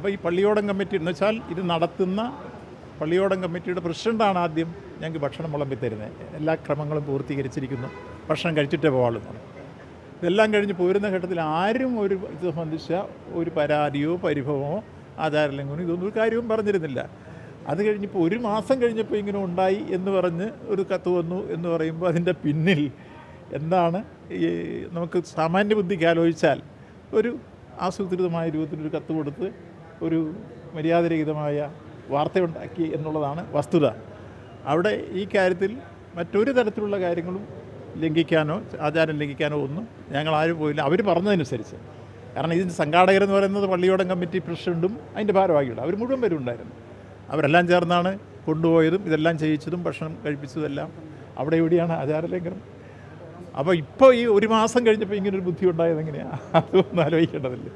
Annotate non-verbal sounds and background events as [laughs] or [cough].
അപ്പോൾ ഈ പള്ളിയോടം കമ്മിറ്റി എന്ന് വെച്ചാൽ ഇത് നടത്തുന്ന പള്ളിയോടം കമ്മിറ്റിയുടെ പ്രസിഡന്റാണ് ആദ്യം ഞങ്ങൾക്ക് ഭക്ഷണം വിളമ്പി തരുന്നത് എല്ലാ ക്രമങ്ങളും പൂർത്തീകരിച്ചിരിക്കുന്നു. ഭക്ഷണം കഴിച്ചിട്ടേ പോകാവുള്ളൂ ഇതെല്ലാം കഴിഞ്ഞ് പോരുന്ന ഘട്ടത്തിൽ ആരും ഒരു ഇത് സംബന്ധിച്ച ഒരു പരാതിയോ പരിഭവമോ ആചാരലംഘനമോ ഇതൊന്നും ഒരു കാര്യവും പറഞ്ഞിരുന്നില്ല. അത് കഴിഞ്ഞിപ്പോൾ ഒരു മാസം കഴിഞ്ഞപ്പോൾ ഇങ്ങനെ ഉണ്ടായി എന്ന് പറഞ്ഞ് ഒരു കത്ത് വന്നു എന്ന് പറയുമ്പോൾ അതിന്റെ പിന്നിൽ എന്താണ് ഈ നമുക്ക് സാമാന്യ ബുദ്ധിക്ക് ആലോചിച്ചാൽ ഒരു ആസൂത്രിതമായ രൂപത്തിലൊരു കത്ത് കൊടുത്ത് ഒരു മര്യാദരഹിതമായ വാർത്തയുണ്ടാക്കി എന്നുള്ളതാണ് വസ്തുത. അവിടെ ഈ കാര്യത്തിൽ മറ്റൊരു തരത്തിലുള്ള കാര്യങ്ങളും ലംഘിക്കാനോ ആചാരം ലംഘിക്കാനോ ഒന്നും ഞങ്ങൾ ആരും പോയില്ല. അവർ പറഞ്ഞതനുസരിച്ച്. കാരണം ഇതിന്റെ സംഘാടകരെന്ന് പറയുന്നത് പള്ളിയോടം കമ്മിറ്റി പ്രസിഡന്റും അതിന്റെ ഭാരവാഹികളും. അവർ മുഴുവൻ പേരും ഉണ്ടായിരുന്നു. അവരെല്ലാം ചേർന്നാണ് കൊണ്ടുപോയതും ഇതെല്ലാം ചെയ്യിച്ചതും ഭക്ഷണം കഴിപ്പിച്ചതെല്ലാം അവിടെ എവിടെയാണ് ആചാരലംഘനം. അപ്പോൾ ഇപ്പോൾ ഈ ഒരു മാസം കഴിഞ്ഞപ്പോൾ ഇങ്ങനൊരു ബുദ്ധി ഉണ്ടായത് എങ്ങനെയാണ് [laughs] അതൊന്നും ആലോചിക്കേണ്ടതില്ല.